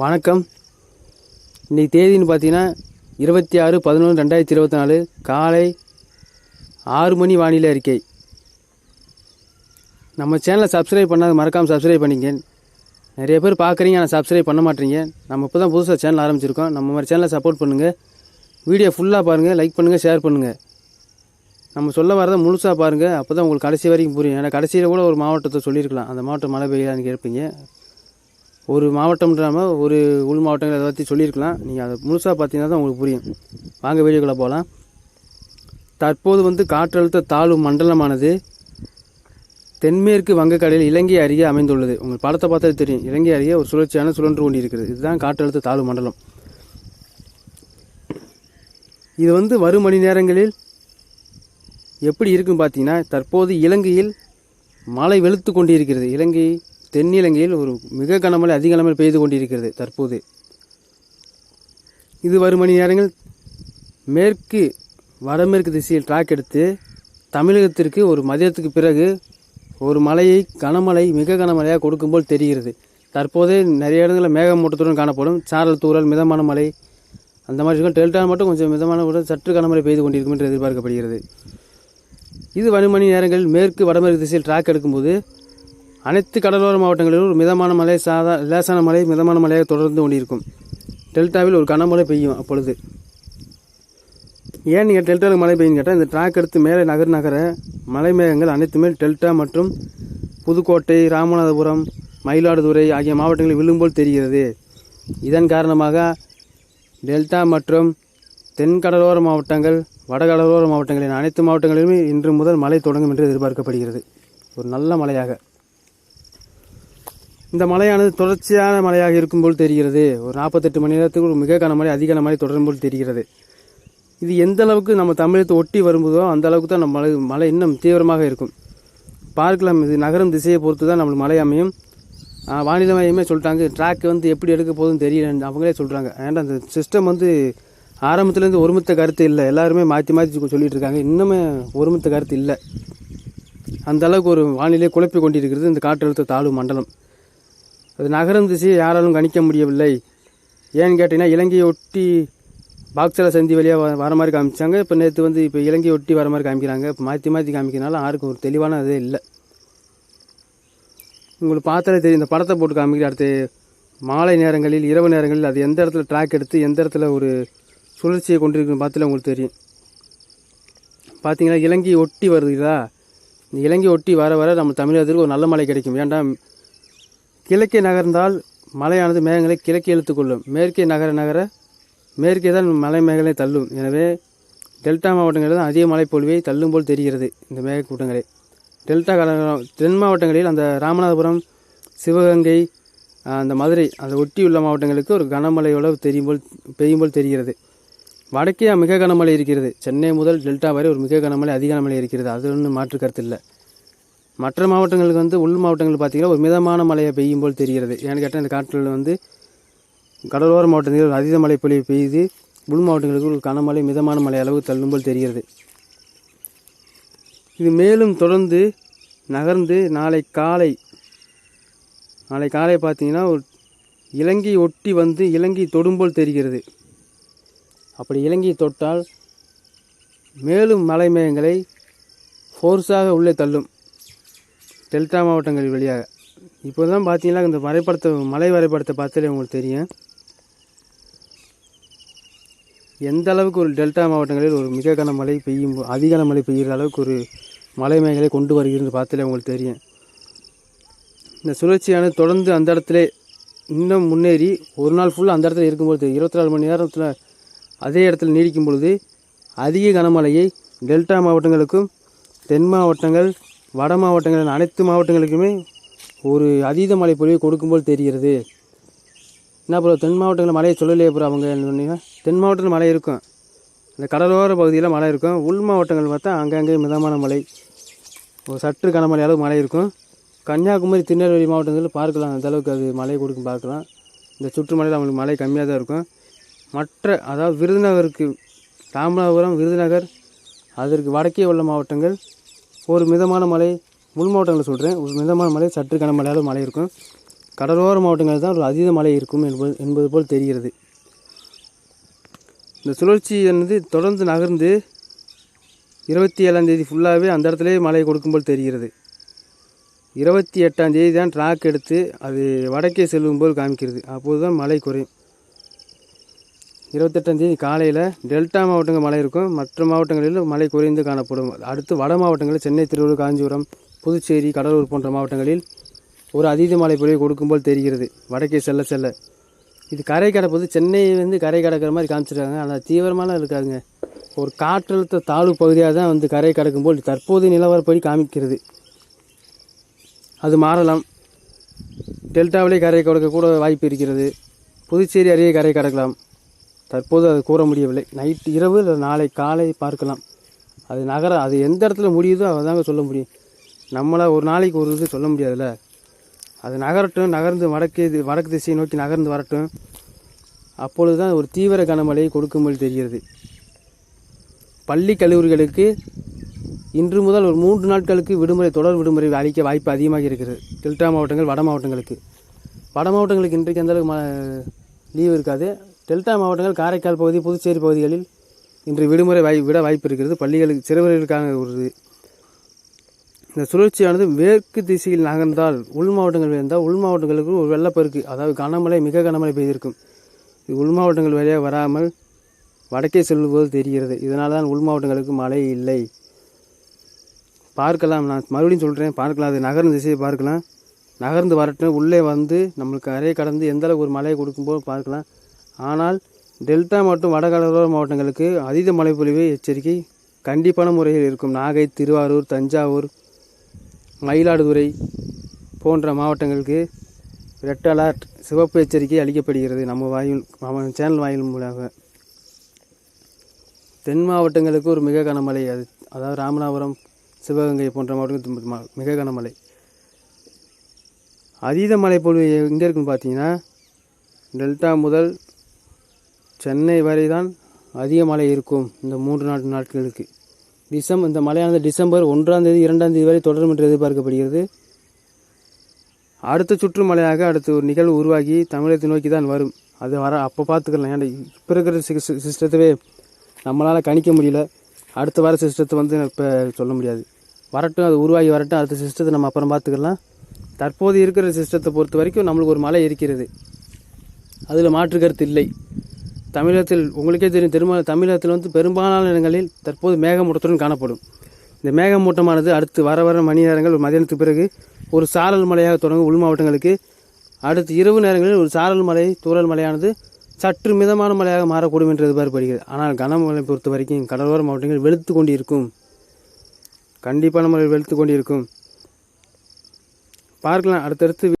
வணக்கம். இன்றைக்கி தேதின்னு பார்த்தீங்கன்னா இருபத்தி ஆறு பதினொன்று ரெண்டாயிரத்தி இருபத்தி நாலு காலை ஆறு மணி வானிலை அறிக்கை. நம்ம சேனலை சப்ஸ்கிரைப் பண்ணாத மறக்காமல் சப்ஸ்கிரைப் பண்ணிங்க. நிறைய பேர் பார்க்குறீங்க ஆனால் சப்ஸ்கிரைப் பண்ண மாட்டீங்க. நம்ம இப்போ தான் புதுசாக சேனல் ஆரம்பிச்சிருக்கோம். நம்ம மாதிரி சேனலை சப்போர்ட் பண்ணுங்கள் வீடியோ ஃபுல்லாக பாருங்கள் லைக் பண்ணுங்கள் ஷேர் பண்ணுங்கள் நம்ம சொல்ல வரதை முழுசாக பாருங்கள் அப்போ தான் உங்களுக்கு கடைசி வரைக்கும் புரியும். ஏன்னா கடைசியில் கூட ஒரு மாவட்டத்தை சொல்லியிருக்கலாம். அந்த மாவட்டம் மழை பெய்யலான்னு கேட்பீங்க. ஒரு மாவட்டம் இல்லாமல் ஒரு உள் மாவட்டங்கள் அதை பற்றி சொல்லியிருக்கலாம். நீங்கள் அதை முழுசாக பார்த்தீங்கன்னா தான் உங்களுக்கு புரியும். வாங்க வீடியோக்குள்ளே போகலாம் தற்போது வந்து காற்றழுத்த தாழ்வு மண்டலமானது தென்மேற்கு வங்கக்கடலில் இலங்கை அருகே அமைந்துள்ளது. உங்கள் படத்தை பார்த்தா தெரியும். இலங்கை அருகே ஒரு சுழற்சியான சுழன்று கொண்டிருக்கிறது. இதுதான் காற்றழுத்த தாழ்வு மண்டலம். இது வந்து வரும் மணி நேரங்களில் எப்படி இருக்குன்னு பார்த்தீங்கன்னா தற்போது இலங்கையில் மழை வெளுத்து கொண்டிருக்கிறது. இலங்கை தென்னிலங்கையில் ஒரு மிக கனமழை அதிக கனமழை பெய்து கொண்டிருக்கிறது தற்போது. இது வரும் மணி நேரங்கள் மேற்கு வடமேற்கு திசையில் ட்ராக் எடுத்து தமிழகத்திற்கு ஒரு மதியத்துக்கு பிறகு ஒரு மழையை கனமழை மிக கனமழையாக கொடுக்கும்போல் தெரிகிறது. தற்போதே நிறைய இடங்களில் மேகமூட்டத்துடன் காணப்படும். சாரல் தூறல் மிதமான மழை அந்த மாதிரி இருக்கும். டெல்டா மட்டும் கொஞ்சம் மிதமான கூட சற்று கனமழை பெய்து கொண்டிருக்கும் என்று எதிர்பார்க்கப்படுகிறது. இது வரும் மணி நேரங்களில் மேற்கு வடமேற்கு திசையில் ட்ராக் எடுக்கும்போது அனைத்து கடலோர மாவட்டங்களிலும் ஒரு மிதமான மழை சாதா லேசான மழை மிதமான மழையாக தொடர்ந்து கொண்டிருக்கும். டெல்டாவில் ஒரு கனமழை பெய்யும் அப்பொழுது. ஏன் நீங்கள் டெல்டாவில் மழை பெய்யும் கேட்டால் இந்த ட்ராக் எடுத்து மேலே நகர் நகர மலை மேகங்கள் அனைத்துமே டெல்டா மற்றும் புதுக்கோட்டை ராமநாதபுரம் மயிலாடுதுறை ஆகிய மாவட்டங்களில் விழும்போல் தெரிகிறது. இதன் காரணமாக டெல்டா மற்றும் தென் கடலோர மாவட்டங்கள் வடகடலோர மாவட்டங்களின் அனைத்து மாவட்டங்களிலுமே இன்று முதல் மழை தொடங்கும் என்று எதிர்பார்க்கப்படுகிறது. ஒரு நல்ல மழையாக. இந்த மழையானது தொடர்ச்சியான மழையாக இருக்கும் போல் தெரிகிறது. ஒரு நாற்பத்தெட்டு மணி நேரத்துக்கு ஒரு மிக கனமழை அதிக கனமழை தொடரும் போல் தெரிகிறது. இது எந்த அளவுக்கு நம்ம தமிழகத்தை ஒட்டி வரும்போதோ அந்த அளவுக்கு தான் நம்ம மழை மழை இன்னும் தீவிரமாக இருக்கும். பார்க்கலாம் இது நகரம் திசையை பொறுத்து தான் நம்மளுக்கு மழை அமையும். வானிலை மையமே சொல்லிட்டாங்க ட்ராக் வந்து எப்படி எடுக்க போகுதுன்னு தெரியல அவங்களே சொல்கிறாங்க ஏன்னா அந்த சிஸ்டம் வந்து ஆரம்பத்துலேருந்து ஒருமித்த கருத்து இல்லை. எல்லாருமே மாற்றி மாற்றி சொல்லிட்டு இருக்காங்க. இன்னுமே ஒருமித்த கருத்து இல்லை. அந்த அளவுக்கு ஒரு வானிலை குழப்பி கொண்டிருக்கிறது இந்த காற்றழுத்த தாழ்வு மண்டலம். அது நகரம் திசையை யாராலும் கணிக்க முடியவில்லை. ஏன்னு கேட்டிங்கன்னா இலங்கையை ஒட்டி பாக்ஸில் சந்தி வழியாக வர மாதிரி காமிச்சாங்க. இப்போ நேற்று வந்து இப்போ இலங்கையை ஒட்டி வர மாதிரி காமிக்கிறாங்க. இப்போ மாற்றி மாற்றி காமிக்கிறனால யாருக்கும் ஒரு தெளிவான இதே இல்லை. உங்களுக்கு பார்த்தாலே தெரியும் இந்த படத்தை போட்டு காமிக்கிற அடுத்து மாலை நேரங்களில் இரவு நேரங்களில் அது எந்த இடத்துல ட்ராக் எடுத்து எந்த இடத்துல ஒரு சுழற்சியை கொண்டிருக்குன்னு பார்த்துல உங்களுக்கு தெரியும். பார்த்தீங்கன்னா இலங்கை ஒட்டி வருதுங்களா இந்த இலங்கை ஒட்டி வர வர நம்ம தமிழகத்திற்கு ஒரு நல்ல மழை கிடைக்கும். ஏன்டா கிழக்கே நகர்ந்தால் மலையானது மேகங்களை கிழக்கே இழுத்துக்கொள்ளும். மேற்கே நகர நகர மேற்கே தான் மலை மேகங்களை தள்ளும். எனவே டெல்டா மாவட்டங்களில் தான் அதிக மலை பொழிவை தள்ளும் போல் தெரிகிறது இந்த மேகக்கூட்டங்களே டெல்டா கட- தென் மாவட்டங்களில் அந்த ராமநாதபுரம் சிவகங்கை அந்த மதுரை அதை ஒட்டியுள்ள மாவட்டங்களுக்கு ஒரு கனமழையோட தெரியும் போல் பெய்யும் போல் தெரிகிறது. வடக்கே மிக கனமழை இருக்கிறது. சென்னை முதல் டெல்டா வரை ஒரு மிக கனமழை அதிக கனமழை இருக்கிறது. அது ஒன்றும் மாற்று கருத்து இல்லை. மற்ற மாவட்டங்களுக்கு வந்து உள் மாவட்டங்கள் பார்த்திங்கன்னா ஒரு மிதமான மழையை பெய்யும் போல் தெரிகிறது. ஏன்னு கேட்டால் இந்த காற்றில் வந்து கடலோர மாவட்டங்களில் அதிக அதீத மழை பொழிவு பெய்து உள் மாவட்டங்களுக்கு ஒரு கனமழை மிதமான மழை அளவு தள்ளும் போல் தெரிகிறது. இது மேலும் தொடர்ந்து நகர்ந்து நாளை காலை நாளை காலை பார்த்திங்கன்னா ஒரு இலங்கை ஒட்டி வந்து இலங்கை தொடும்போல் தெரிகிறது. அப்படி இலங்கை தொட்டால் மேலும் மலை மேகங்களை ஃபோர்ஸாக உள்ளே தள்ளும். டெல்டா மாவட்டங்கள் வழியாக. இப்போ தான் பார்த்தீங்கன்னா இந்த வரைபடத்தை மலை வரைபடத்தை பார்த்தாலே உங்களுக்கு தெரியும். எந்த அளவுக்கு ஒரு டெல்டா மாவட்டங்களில் ஒரு மிக கனமழை பெய்யும் போ- அதிக கனமழை பெய்கிற அளவுக்கு ஒரு மலை மேகலை கொண்டு வருகிறது பார்த்தாலே உங்களுக்கு தெரியும். இந்த சுழற்சியானது தொடர்ந்து அந்த இடத்துல இன்னும் முன்னேறி ஒரு நாள் ஃபுல்லாக அந்த இடத்துல இருக்கும்பொழுது இருபத்தி நாலு மணி நேரத்தில் அதே இடத்துல நீடிக்கும் பொழுது அதிக கனமழையை டெல்டா மாவட்டங்களுக்கும் தென் மாவட்டங்கள் வட மாவட்டங்களின் அனைத்து மாவட்டங்களுக்குமே ஒரு அதீத மழை பொழிவை கொடுக்கும்போல் தெரிகிறது. என்ன அப்புறம் தென் மாவட்டங்களில் மழையை சொல்லலையே ப்ரோ அவங்க சொன்னீங்க? தென் மாவட்டத்தில் மழை இருக்கும். இந்த கடலோர பகுதியில் மழை இருக்கும். உள் மாவட்டங்கள் பார்த்தா அங்கங்கே மிதமான மழை. ஒரு சற்று கனமழை அளவு மழை இருக்கும். கன்னியாகுமரி திருநெல்வேலி மாவட்டங்களில் பார்க்கலாம். அந்த அளவுக்கு அது மழை கொடுக்கும் பார்க்கலாம். இந்த சுற்றுமலையில் அவங்களுக்கு மழை கம்மியாக தான் இருக்கும். மற்ற அதாவது விருதுநகருக்கு ராமநாதபுரம் விருதுநகர் அதற்கு வடக்கே உள்ள மாவட்டங்கள் ஒரு மிதமான மழை உள் மாவட்டங்களை சொல்கிறேன் ஒரு மிதமான மழை சற்று கனமழையாலும் மழை இருக்கும். கடலோர மாவட்டங்களில் தான் ஒரு அதீத மழை இருக்கும் என்பது என்பது போல் தெரிகிறது. இந்த சுழற்சி என்னது தொடர்ந்து நகர்ந்து இருபத்தி ஏழாம் தேதி ஃபுல்லாகவே அந்த இடத்துலயே மழை கொடுக்கும் போல் தெரிகிறது. இருபத்தி எட்டாம் தேதி தான் ட்ராக் எடுத்து அது வடக்கே செல்லும் போல் காமிக்கிறது. அப்போது தான் மழை குறையும். இருபத்தெட்டாந்தேதி காலையில் டெல்டா மாவட்டங்கள் மழை இருக்கும். மற்ற மாவட்டங்களில் மழை குறைந்து காணப்படும். அடுத்து வட மாவட்டங்களில் சென்னை திருவள்ளூர் காஞ்சிபுரம் புதுச்சேரி கடலூர் போன்ற மாவட்டங்களில் ஒரு அதீத மழை பொழிவு கொடுக்கும் போல் தெரிகிறது. வடக்கே செல்ல செல்ல. இது கரை கடப்பது சென்னையிலேருந்து கரை கடக்கிற மாதிரி காமிச்சிருக்காங்க. ஆனால் தீவிரமாலாம் இருக்காதுங்க. ஒரு காற்றழுத்த தாழ்வு பகுதியாக தான் வந்து கரை கடக்கும் போல் தற்போதைய நிலவரப்படி காமிக்கிறது. அது மாறலாம். டெல்டாவிலே கரை கடக்க கூட வாய்ப்பு இருக்கிறது. புதுச்சேரி அருகே கரை கடக்கலாம். தற்போது அது கூற முடியவில்லை. நைட் இரவு இல்லை நாளை காலை பார்க்கலாம். அது நகர அது எந்த இடத்துல முடியுதோ அதை தாங்க சொல்ல முடியும். நம்மளால் ஒரு நாளைக்கு ஒரு இது சொல்ல முடியாதுல்ல. அது நகரட்டும் நகர்ந்து வடக்கு இது வடக்கு திசையை நோக்கி நகர்ந்து வரட்டும். அப்பொழுது தான் ஒரு தீவிர கனமழையை கொடுக்கும்போது தெரிகிறது. பள்ளி கல்லூரிகளுக்கு இன்று முதல் ஒரு மூன்று நாட்களுக்கு விடுமுறை தொடர் விடுமுறை அளிக்க வாய்ப்பு அதிகமாக இருக்கிறது. டெல்டா மாவட்டங்கள் வட மாவட்டங்களுக்கு. வட மாவட்டங்களுக்கு இன்றைக்கு எந்தளவுக்கு ம- லீவு இருக்காது. டெல்டா மாவட்டங்கள் காரைக்கால் பகுதி புதுச்சேரி பகுதிகளில் இன்று விடுமுறை வாய் விட வாய்ப்பு இருக்கிறது பள்ளிகளுக்கு சிறுவர்களுக்காக ஒரு இந்த சுழற்சியானது மேற்கு திசையில் நகர்ந்தால் உள் மாவட்டங்கள் இருந்தால் உள் மாவட்டங்களுக்கு ஒரு வெள்ளப்பெருக்கு அதாவது கனமழை மிக கனமழை பெய்திருக்கும். இது உள் மாவட்டங்கள் வழியாக வராமல் வடக்கே செல்லும்போது தெரிகிறது. இதனால் தான் உள் மாவட்டங்களுக்கு மழை இல்லை. பார்க்கலாம். நான் மறுபடியும் சொல்கிறேன் பார்க்கலாம். அது நகர்ந்த திசையை பார்க்கலாம். நகர்ந்து வரட்டும். உள்ளே வந்து நம்மளுக்கு கரையை கடந்து எந்தளவுக்கு ஒரு மழையை கொடுக்கும்போது பார்க்கலாம். ஆனால் டெல்டா மற்றும் வடகடலோர மாவட்டங்களுக்கு அதீத மழைப்பொழிவு எச்சரிக்கை கண்டிப்பான முறையில் இருக்கும். நாகை திருவாரூர் தஞ்சாவூர் மயிலாடுதுறை போன்ற மாவட்டங்களுக்கு ரெட் அலர்ட் சிவப்பு எச்சரிக்கை அளிக்கப்படுகிறது. நம்ம வாயில் நம்ம சேனல் வாயில் மூலமாக. தென் மாவட்டங்களுக்கு ஒரு மிக கனமழை. அது அதாவது ராமநாதபுரம் சிவகங்கை போன்ற மாவட்டங்கள் மிக கனமழை. அதீத மழை பொழிவு எங்கே இருக்குன்னு பார்த்தீங்கன்னா டெல்டா முதல் சென்னை வரை தான் அதிக மழை இருக்கும் இந்த மூன்று நாட்டு நாட்களுக்கு. டிசம்பர் இந்த மழையானது டிசம்பர் ஒன்றாம் தேதி இரண்டாம் தேதி வரை தொடரும் என்று எதிர்பார்க்கப்படுகிறது. அடுத்த சுற்று மழையாக அடுத்த ஒரு நிகழ்வு உருவாகி தமிழகத்தை நோக்கி தான் வரும். அது வர அப்போ பார்த்துக்கலாம். ஏன்னா இப்போ இருக்கிற சிஸ்டத்தவே நம்மளால் கணிக்க முடியல. அடுத்த வர சிஸ்டத்தை வந்து இப்போ சொல்ல முடியாது. வரட்டும் அது உருவாகி வரட்டும். அடுத்த சிஸ்டத்தை நம்ம அப்புறம் பார்த்துக்கலாம். தற்போது இருக்கிற சிஸ்டத்தை பொறுத்த வரைக்கும் நம்மளுக்கு ஒரு மழை இருக்கிறது. அதில் மாற்று கருத்து இல்லை. தமிழகத்தில் உங்களுக்கே தெரியும் திரும்ப தமிழகத்தில் வந்து பெரும்பாலான இடங்களில் தற்போது மேகமூட்டத்துடன் காணப்படும். இந்த மேகமூட்டமானது அடுத்து வர வர மணி நேரங்கள் ஒரு மதியானத்துக்கு பிறகு ஒரு சாரல் மழையாக தொடங்கும் உள் மாவட்டங்களுக்கு. அடுத்து இரவு நேரங்களில் ஒரு சாரல் மலை தூரல் மழையானது சற்று மிதமான மழையாக மாறக்கூடும் என்று எதிர்பார்க்கப்படுகிறது. ஆனால் கனமழை பொறுத்த வரைக்கும் கடலோர மாவட்டங்கள் வெளுத்து கொண்டிருக்கும். கண்டிப்பான மழை வெளுத்து கொண்டிருக்கும். பார்க்கலாம் அடுத்தடுத்து